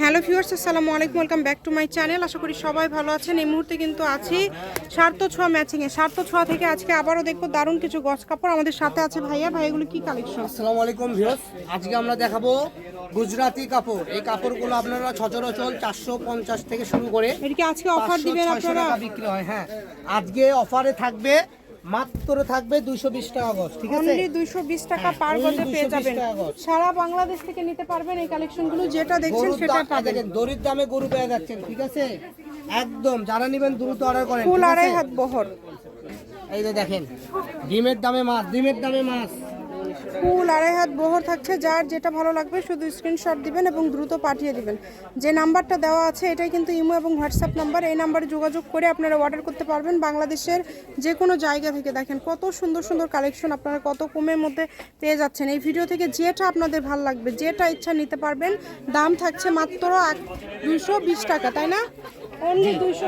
Hello viewers আসসালামু আলাইকুম welcome back to my channel. আশা করি সবাই ভালো আছেন। এই মুহূর্তে কিন্তু আছি সার্থ ছোঁয়া ম্যাচিংয়ে সার্থ ছোঁয়া থেকে আজকে আবারও দেখব দারুণ কিছু গছ কাপড় আমাদের সাথে আছে ভাইয়া। ভাইয়াগুলো কি কালেকশন আসসালামু আলাইকুম ভিউস আজকে আমরা দেখাবো গুজরাতি কাপড়। এই কাপড়গুলো আপনারা সচরাচর চারশো পঞ্চাশ থেকে শুরু করে কি আজকে অফার 500, দিবেন আপনারা? বিক্রি হয় হ্যাঁ। আজকে অফারে থাকবে মাত্র থাকবে দুইশো বিশ টাকা গজ ঠিক আছে? অনলি বিশ টাকা পার only গজে পেয়ে যাবেন। সারা বাংলাদেশ থেকে নিতে পারবেন এই কালেকশনগুলো যেটা দেখছেন সেটা পাবেন। দরির দামে গরু পেয়ে যাচ্ছেন ঠিক আছে? একদম যারা নেবেন দ্রুত অর্ডার করেন ফুল আড়াই হাত বহর। এই যে দেখেন ডিমের দামে মাছ ডিমের দামে মাছ। ফুল আড়াই হাত বহর থাকছে, যার যেটা ভালো লাগবে শুধু স্ক্রিনশট দিবেন এবং দ্রুত পাঠিয়ে দিবেন। যে নাম্বারটা দেওয়া আছে, এটাই কিন্তু ইমো এবং হোয়াটসঅ্যাপ নাম্বার এই নাম্বারে যোগাযোগ করে আপনারা অর্ডার করতে পারবেন বাংলাদেশের যে কোনো জায়গা থেকে। দেখেন কত সুন্দর সুন্দর কালেকশন আপনারা কত কমের মধ্যে পেয়ে যাচ্ছেন। এই ভিডিও থেকে যেটা আপনাদের ভালো লাগবে, যেটা ইচ্ছা নিতে পারবেন, দাম থাকছে মাত্র বিশ টাকা, তাই না? অনলি বিশ।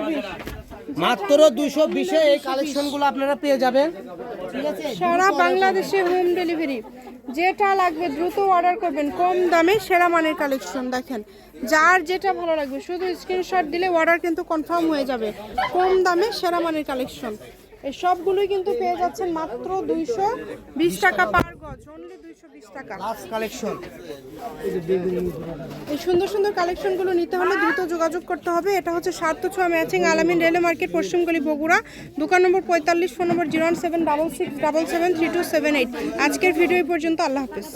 মাত্র দুশো বিশে এই কালেকশনগুলো আপনারা পেয়ে যাবেন। সারা বাংলাদেশে হোম ডেলিভারি যেটা লাগবে দ্রুত অর্ডার করবেন, কম দামে সেরা মানের কালেকশন দেখেন। যার যেটা ভালো লাগবে, শুধু স্ক্রিনশট দিলে অর্ডার কিন্তু কনফার্ম হয়ে যাবে। কম দামে সেরা মানের কালেকশন এই সবগুলোই কিন্তু পেয়ে যাচ্ছেন মাত্র দুইশো বিশ টাকা পার গজ অনলি দুইশো বিশ টাকা। লাস্ট কালেকশন এই সুন্দর সুন্দর কালেকশনগুলো নিতে হলে দ্রুত যোগাযোগ করতে হবে। এটা হচ্ছে সাত ছোঁয়া ম্যাচিং আলামিন রেলওয়ে মার্কেট পশ্চিমগলি বগুড়া। দোকান নম্বর পঁয়তাল্লিশ phone number zero one seven double six double seven three two seven eight. আজকের ভিডিও এই পর্যন্ত আল্লাহ হাফিজ।